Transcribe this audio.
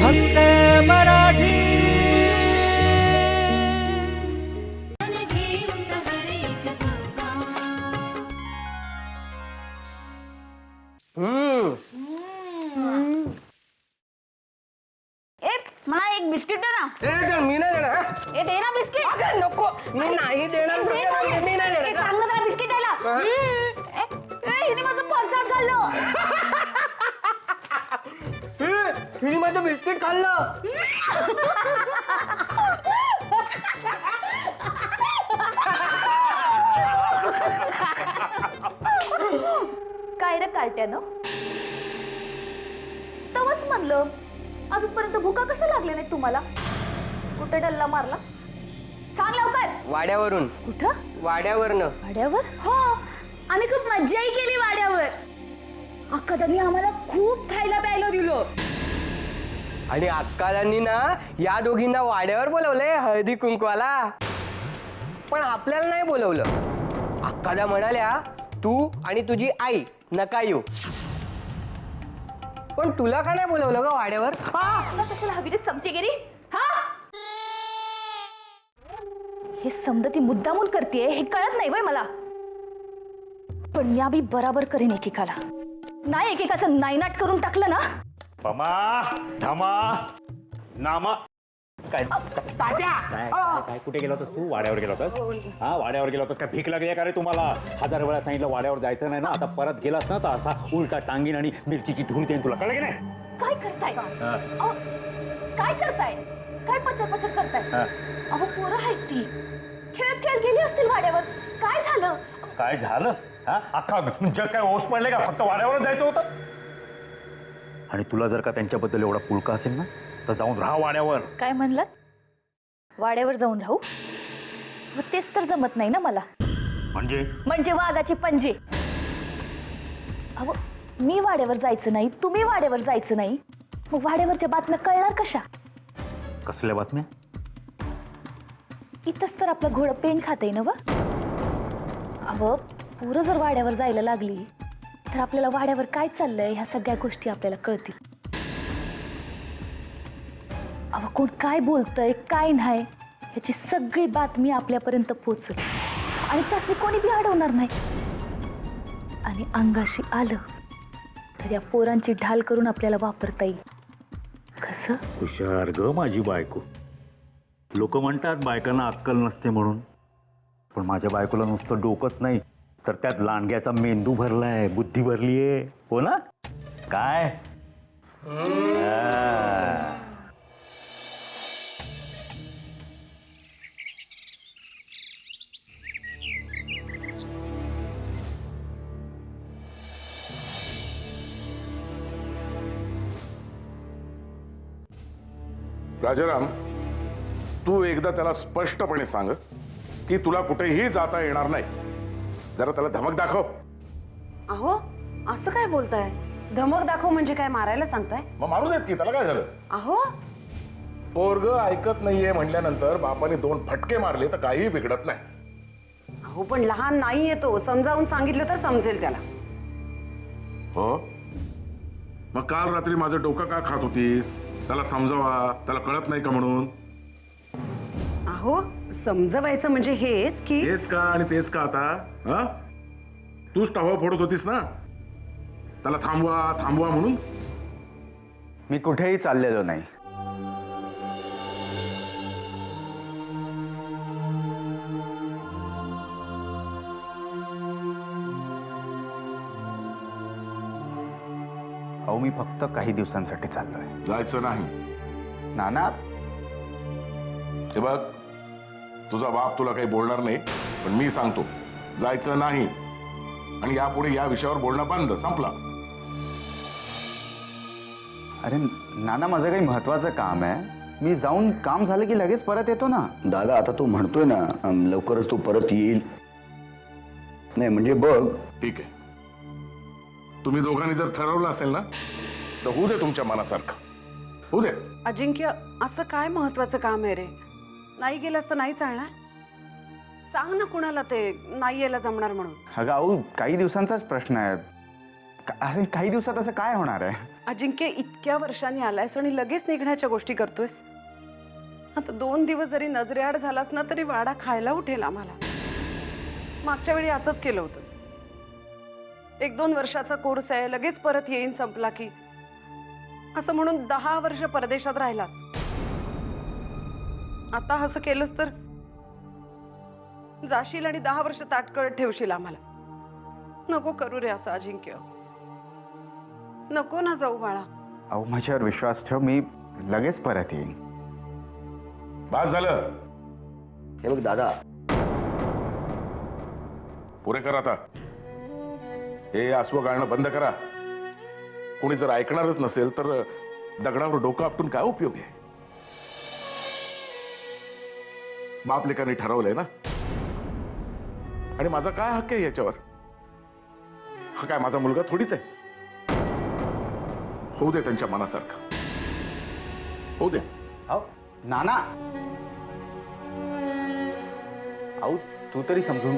फक्त मराठी. ए मला एक बिस्किट दे ना. ए, ते मी नाही देणार हा? ए दे ना बिस्किट. अगं, नको. मी नाही देणार ना. मी नाही देणार चांगलं बिस्किट द्यायला. हम्म. बिस्किट खाल्लं. काय रे कार्ट्यानं? तवच म्हणलं अजूनपर्यंत भुका कशा लागल्या नाही तुम्हाला? कुठे डल्ला मारला? सांग लवकर. वाड्यावरून. कुठं? वाड्यावरनं. वाड्यावर? हो. आम्ही खूप मज्जाही केली वाड्यावर. अक्का त्यांनी आम्हाला आणि अक्कालांनी ना या दोघींना वाड्यावर बोलवलंय हळदी कुंकवाला. पण आपल्याला नाही बोलवलं. अक्काला म्हणाल्या तू आणि तुझी आई नका येऊ. पण तुला का नाही बोलवलं ग वाड्यावर? तुला कशाला हवी रे चमचेगिरी? हा! हे समज ती मुद्दामून करते हे कळत नाही वय मला. पण या बी बराबर करीन एकेकाला. नाही एकेकाचं नायनाट करून टाकलं ना पमा धामा नामा. काय? तात्या! काय काय- काय? कुठे गेला होतास तू? वाड्यावर गेला होतास? हा वाड्यावर गेला होतास. काय भीक लागली आहे का रे तुम्हाला? हजार वेळा सांगितलं वाड्यावर जायचं नाही ना. आता परत गेलास ना तर असा उलटा टांगीन आणि मिरचीची धून देईन तुला. कळलं की नाही? काय करताय? हा. अहो, काय करताय? काय पचर पचर करताय? हा. अहो पोरं आहेत ती. खेळत खेळत गेली असतील वाड्यावर. काय झालं? काय झालं? हा? अख्खा जग काय ओस पडले का? फक्त वाड्यावरच जायचं होतं? आणि तुला जर का त्यांच्याबद्दल एवढा पुळका असेल ना तर जाऊन राहा वाड्यावर. काय म्हणलात? वाड्यावर जाऊन राहू? मग तेच तर जमत नाही ना मला. म्हणजे? म्हणजे वाघाचे पंजे अहो मी वाड्यावर जायचं नाही तुम्ही वाड्यावर जायचं नाही. मग वाड्यावरच्या बातम्या कळणार कशा? कसल्या बातम्या? इथंच तर आपलं घोडं पेंड खाते ना व अहो पुरं जर वाड्यावर जायला लागली तर आपल्याला वाड्यावर काय चाललंय ह्या सगळ्या गोष्टी आपल्याला कळतील. अहो कोण काय बोलतंय काय नाही ह्याची सगळी बातमी आपल्यापर्यंत पोचल आणि त्यासनी कोणी बी अडवणार नाही. आणि अंगाशी आलं तर या पोरांची ढाल करून आपल्याला वापरता येईल. कसं? हुशार ग माझी बायको. लोक म्हणतात बायकांना अक्कल नसते म्हणून. पण माझ्या बायकोला नुसतं डोकंच नाही. तर त्यात लांडग्याचा मेंदू भरलाय. बुद्धी भरली आहे हो ना? काय? राजाराम तू एकदा त्याला स्पष्टपणे सांग की तुला कुठेही जाता येणार नाही. जरा त्याला धमक दाखव. अहो असं काय बोलताय? धमक दाखव म्हणजे काय मारायला सांगताय? मग मारू देत की त्याला काय झालं? अहो. पोरग ऐकत नाहीये म्हणल्यानंतर बापाने दोन फटके मारले तर काहीही बिघडत नाही. अहो पण लहान नाही येतो समजावून सांगितलं तर समजेल त्याला. हो? मग काल रात्री माझं डोकं का खात होतीस? त्याला समजावा. त्याला कळत नाही का म्हणून? अहो समजवायचं म्हणजे हेच की हेच का आणि तेच का आता? हा? तूच टावा फोडत होतीस ना? त्याला थांबवा थांबवा म्हणून. मी कुठेही चाललेलो नाही. अहो मी फक्त काही दिवसांसाठी चाललोय. जायचं नाही. नाना? हे बघ तुझा बाप तुला काही बोलणार नाही पण मी सांगतो जायचं नाही. आणि यापुढे या विषयावर बोलणं बंद संपला. अरे नाना माझं काही महत्वाचं काम आहे. मी जाऊन काम झालं की लगेच परत येतो ना? दादा आता तू म्हणतोय ना अम, लवकरच तू परत येईल. नाही म्हणजे बघ. ठीक आहे. तुम्ही दोघांनी जर ठरवलं असेल ना तर होऊ दे तुमच्या मनासारखं. होऊ दे. अजिंक्य असं काय महत्वाचं काम आहे रे? नाही गेलास तर नाही चालणार? सांग ना कुणाला ते नाही यायला जमणार म्हणून. अगं अहो काही दिवसांचाच प्रश्न आहे. का- अरे काही दिवसात असं काय होणार आहे? अजिंक्य इतक्या वर्षांनी आलायस आणि लगेच निघण्याच्या गोष्टी करतोयस. आता दोन दिवस जरी नजरेआड झालास ना तरी वाडा खायला उठेल आम्हाला. मागच्या वेळी असंच केलं होतंस. एक दोन वर्षाचा कोर्स आहे लगेच परत येईन संपला की. असं म्हणून दहा वर्ष परदेशात राहिलास. आता असं केलंस तर? जाशील आणि दहा वर्ष ताटकळत ठेवशील आम्हाला. नको करू रे असं अजिंक्य. नको ना जाऊ बाळा. अहो माझ्यावर विश्वास ठेव मी लगेच परत येईन. बास झालं. हे बघ दादा. पुरे कर आता. हे आसवं गाळणं बंद करा. कोणी जर ऐकणारच नसेल तर दगडावर डोकं आपटून काय उपयोग आहे? बाप ठरवलंय ना? आणि माझा काय हक्क आहे याच्यावर? हा काय माझा मुलगा थोडीच आहे? होऊ दे त्यांच्या मनासारखं. होऊ दे. अहो नाना. आऊ तू तरी समजून